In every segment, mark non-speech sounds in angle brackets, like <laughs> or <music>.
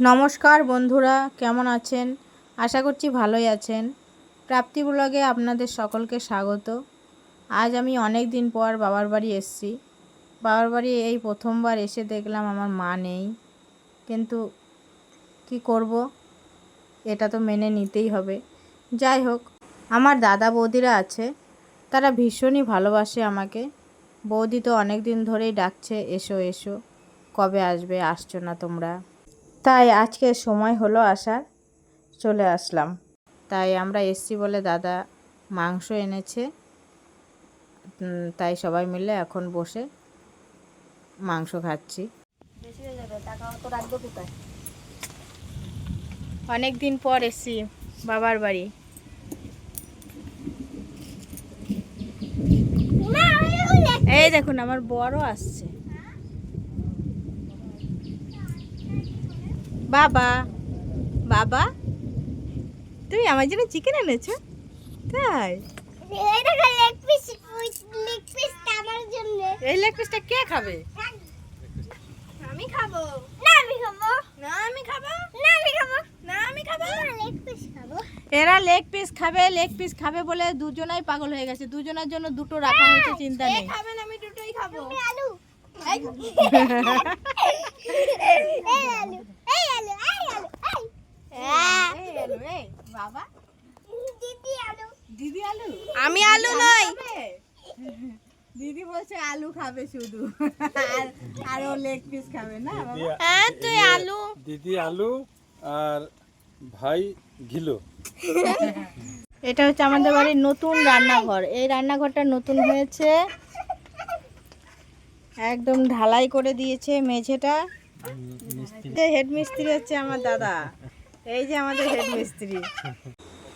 নমস্কার বন্ধুরা, কেমন আছেন? আশা করছি ভালোই আছেন। প্রাপ্তি ব্লগে আপনাদের সকলকে স্বাগত। আজ আমি অনেক দিন পর বাবার বাড়ি এসেছি। বাবার বাড়ি এই প্রথমবার এসে দেখলাম আমার মা নেই। কিন্তু কি করব? এটা তো মেনে নিতেই হবে। যাই হোক, আমার দাদা বৌদিরা আছে। তারা ভীষণই ভালোবাসে আমাকে। বৌদি তো অনেক দিন ধরেই ডাকছে, এসো এসো। কবে আসবে? আসছো না তোমরা? তাই আজকে সময় হলো আসার। চলে আসলাম। তাই আমরা এসছি বলে দাদা মাংস এনেছে। তাই সবাই মিলে এখন বসে মাংস খাচ্ছি। অনেক দিন পর এসছি বাবার বাড়ি। এই দেখুন আমার বড় আসছে। বাবা বাবা তুমি আমার জন্য চিকেন এনেছো? তাই? এই লেগ পিসটা কে খাবে? আমি খাব। না আমি খাব। না আমি খাব? না আমি খাব। না আমি খাব? লেগ পিস খাব। এরা লেগ পিস খাবে লেগ পিস খাবে বলে দুজনাই পাগল হয়ে গেছে। দুজনের জন্য দুটো রাখা হয়েছে চিন্তা নেই। খাবেন আমি দুটোই খাব। আলু। এই <laughs> আলু। এই আলু এই আলু। এই এই আলু, এই, বাবা? দিদি আলু। আমি আলু নই। দিদি বলছে আলু খাবে শুধু। আর আর ও লেগ পিস খাবে না হ্যাঁ তুই আলু। দিদি আলু আর ভাই ঘিলো। এটা হচ্ছে আমাদের বাড়ির নতুন রান্নাঘর। এই রান্নাঘরটা নতুন হয়েছে। একদম ঢালাই করে দিয়েছে মেঝেটা। হেড মিস্ত্রি হচ্ছে আমার দাদা। এই যে আমাদের হেড মিস্ত্রি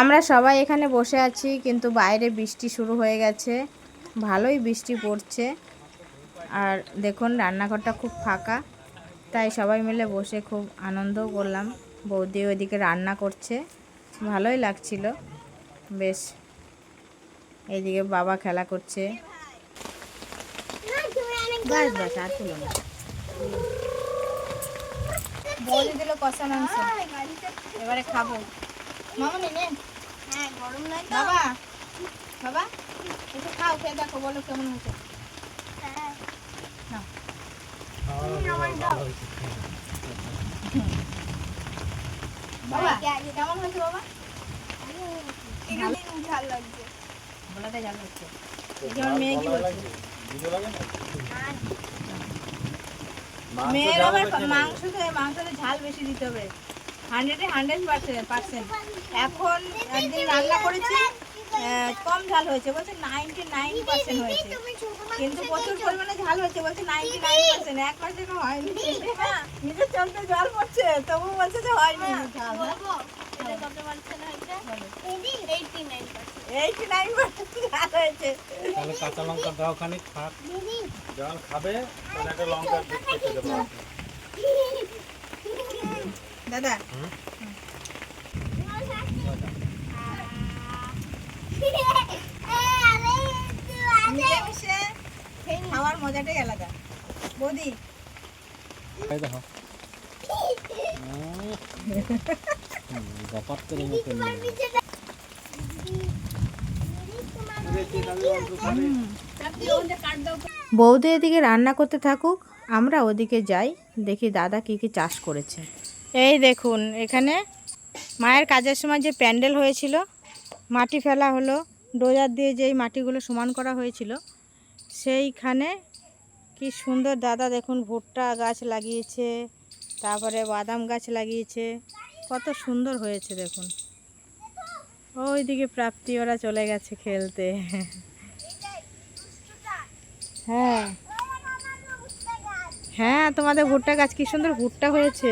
আমরা সবাই এখানে বসে আছি, কিন্তু বাইরে বৃষ্টি শুরু হয়ে গেছে। ভালোই বৃষ্টি পড়ছে। আর দেখুন, রান্নাঘরটা খুব ফাঁকা। তাই সবাই মিলে বসে খুব আনন্দও করলাম। বৌদি ওইদিকে রান্না করছে। ভালোই লাগছিল। বেশ। এইদিকে বাবা খেলা করছে। বাস বাস, আর বৌদি দিল কষা মাংস। এবারে খাব। মামনি নে হ্যাঁ গরম নাই তো। বাবা বাবা একটু খাও খেয়ে দেখো বলো কেমন হয়েছে। হ্যাঁ। নাও। বাবা কেমন হয়েছে বাবা? ঝাল লাগছে। বলাতে জাল হচ্ছে। এই আমার মেয়ে কি বলছে মেয়ের আবার মাংসতে ঝাল বেশি দিতে হবে। হান্ড্রেডে হান্ড্রেড পার্সেন্ট পার্সেন্ট এখন একদিন রান্না করেছি কম ঝাল হয়েছে বলছে নাইনটি নাইন পার্সেন্ট হয়েছে। কিন্তু প্রচুর পরিমাণে ঝাল হয়েছে বলছে নাইনটি নাইন পার্সেন্ট এক পার্সেন্ট হয়নি। নিজের চলতে জল পড়ছে তবু বলছে যে হয়নি। ঝাল এটা তাহলে কাঁচা লঙ্কা দাও খানি খাক জল খাবে তাহলে একটা লঙ্কা কেটে দেবো দাদা। খাওয়ার মজাটাই আলাদা। বৌদি। দেখো <laughs> করে মতো বৌদি এদিকে রান্না করতে থাকুক, আমরা ওদিকে যাই, দেখি দাদা কি কি চাষ করেছে। এই দেখুন, এখানে মায়ের কাজের সময় যে প্যান্ডেল হয়েছিল, মাটি ফেলা হলো, ডোজার দিয়ে যেই মাটিগুলো সমান করা হয়েছিল, সেইখানে কি সুন্দর দাদা দেখুন ভুট্টা গাছ লাগিয়েছে, তারপরে বাদাম গাছ লাগিয়েছে, কত সুন্দর হয়েছে দেখুন। ওইদিকে প্রাপ্তি ওরা চলে গেছে খেলতে। হ্যাঁ। হ্যাঁ তোমাদের ভুট্টা গাছ কি সুন্দর ভুট্টা হয়েছে।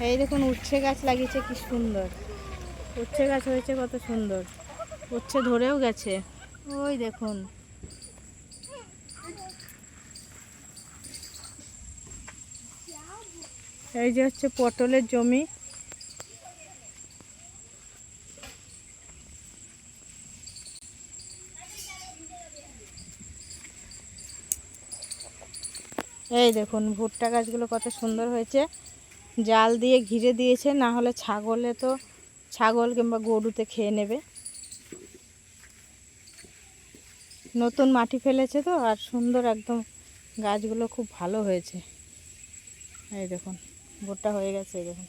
এই দেখুন, উচ্ছে গাছ লাগিয়েছে, কি সুন্দর। উচ্ছে গাছ হয়েছে, কত সুন্দর। উচ্ছে ধরেও গেছে। ওই দেখুন। এই যে হচ্ছে পটলের জমি। এই দেখুন, ভুট্টা গাছগুলো কত সুন্দর হয়েছে। জাল দিয়ে ঘিরে দিয়েছে, না হলে ছাগলে তো ছাগল কিংবা গরুতে খেয়ে নেবে। নতুন মাটি ফেলেছে তো, আর সুন্দর একদম গাছগুলো খুব ভালো হয়েছে। এই দেখুন, ভুট্টা হয়ে গেছে, এই দেখুন।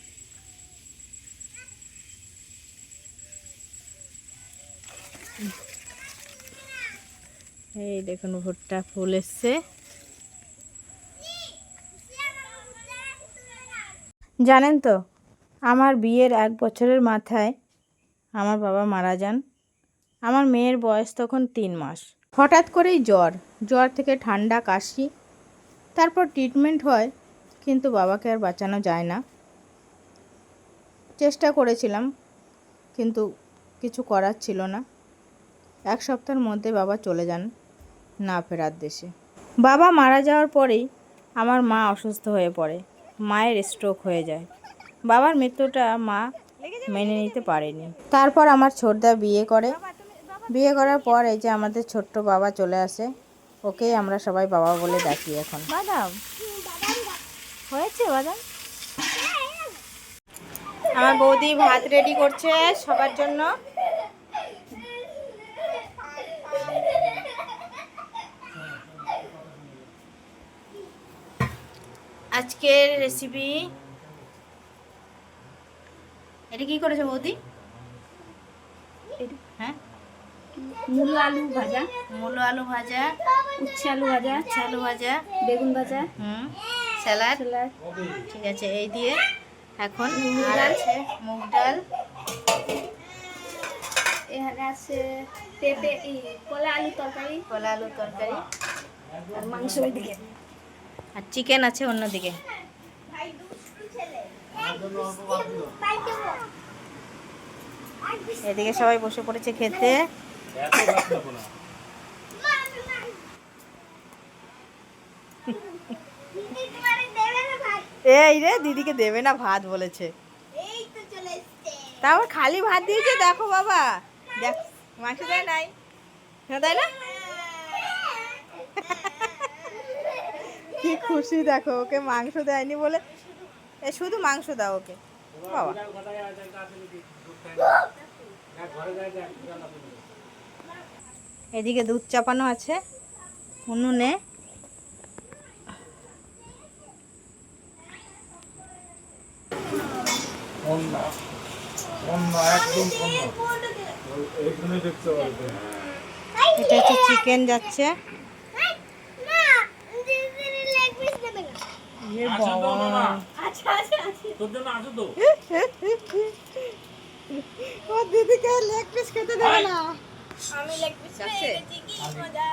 এই দেখুন, ভুট্টা ফুল এসছে। জানেন তো, আমার বিয়ের এক বছরের মাথায় আমার বাবা মারা যান। আমার মেয়ের বয়স তখন তিন মাস। হঠাৎ করেই জ্বর জ্বর থেকে ঠান্ডা, কাশি, তারপর ট্রিটমেন্ট হয়, কিন্তু বাবাকে আর বাঁচানো যায় না। চেষ্টা করেছিলাম, কিন্তু কিছু করার ছিল না। এক সপ্তাহের মধ্যে বাবা চলে যান না ফেরার দেশে। বাবা মারা যাওয়ার পরেই আমার মা অসুস্থ হয়ে পড়ে। মায়ের স্ট্রোক হয়ে যায়। বাবার মৃত্যুটা মা মেনে নিতে পারেনি। তারপর আমার ছোটদা বিয়ে করে। বিয়ে করার পর এই যে আমাদের ছোট্ট বাবা চলে আসে। ওকেই আমরা সবাই বাবা বলে ডাকি এখন। বাদাম? হয়েছে বাদাম? আমার বৌদি ভাত রেডি করছে সবার জন্য। আজকের রেসিপি এটা কি করেছ বৌদি? হ্যাঁ? মূলো আলু ভাজা। মূলো আলু ভাজা। উচ্ছে আলু ভাজা। উচ্ছে আলু ভাজা। বেগুন ভাজা। হুম স্যালাড। ঠিক আছে এই দিয়ে এখন আর আছে মুগ ডাল। এখানে আছে পেঁপে কলা আলু তরকারি। কলা আলু তরকারি। আর মাংস ওইদিকে। আর চিকেন আছে অন্যদিকে। এদিকে সবাই বসে পড়েছে খেতে। এই রে, দিদিকে দেবে না ভাত বলেছে। তারপর খালি ভাত দিয়েছে, দেখো বাবা। দেখ, মাংস দেয় নাই। হ্যাঁ তাই না? কি খুশি, দেখো, ওকে মাংস দেয়নি বলে, এ, শুধু মাংস দাও ওকে। বাবা। এদিকে দুধ চাপানো আছে, উনুনে। এটা হচ্ছে চিকেন যাচ্ছে। এ বাবা। তোর জন্য আছে তো। ও দিদিকে লেগ পিস খেতে দেবে না। আমি লেগ পিস যাচ্ছে? মজা।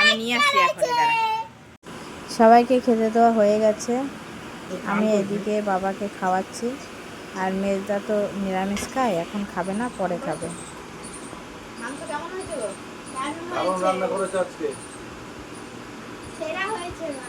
আমি নিয়ে আসছি এখন সবাইকে খেতে দেওয়া হয়ে গেছে। আমি এদিকে বাবাকে খাওয়াচ্ছি। আর মেজদা তো নিরামিষ খায় এখন খাবে না পরে খাবে। রান্না করেছে আজকে? সেরা হয়েছে মা।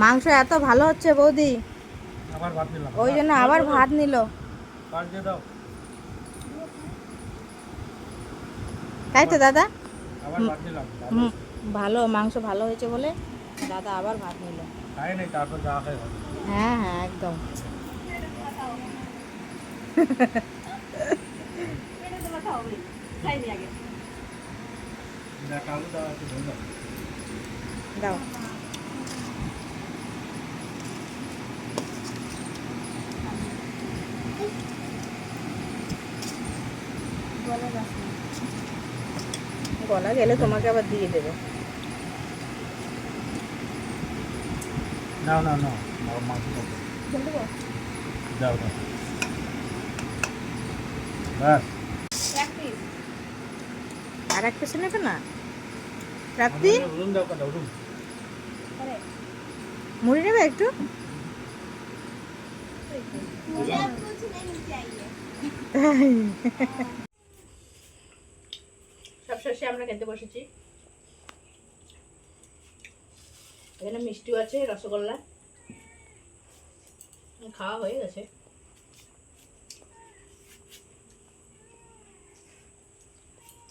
মাংস এত ভালো হচ্ছে বৌদি। আবার ওই জন্য আবার ভাত নিল। তাই তো দাদা? ভালো মাংস ভালো হয়েছে বলে দাদা আবার ভাত নিল। হ্যাঁ হ্যাঁ একদম। দাও একটু ধরে দাও দাও গলা গেলে তোমাকে আবার দিয়ে দেবে। না না নাও। মাংস দাও দাও ব্যাস। আর এক পিস নেবে না? উনুন মুড়ি নেবে একটু? <laughs> শেষে আমরা খেতে বসেছি। এখানে মিষ্টিও আছে, রসগোল্লা। খাওয়া হয়ে গেছে।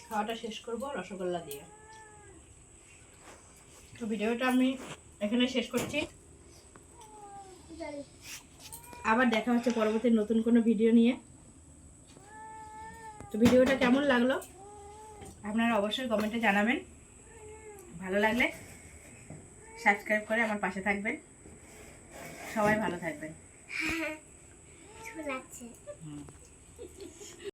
খাওয়াটা শেষ করব, রসগোল্লা দিয়ে। তো ভিডিওটা আমি এখানে শেষ করছি। আবার দেখা হচ্ছে পরবর্তী নতুন কোনো ভিডিও নিয়ে। তো ভিডিওটা কেমন লাগল? আপনারা অবশ্যই কমেন্টে জানাবেন। ভালো লাগলে সাবস্ক্রাইব করে আমার পাশে থাকবেন। সবাই ভালো থাকবেন। <laughs> হুম।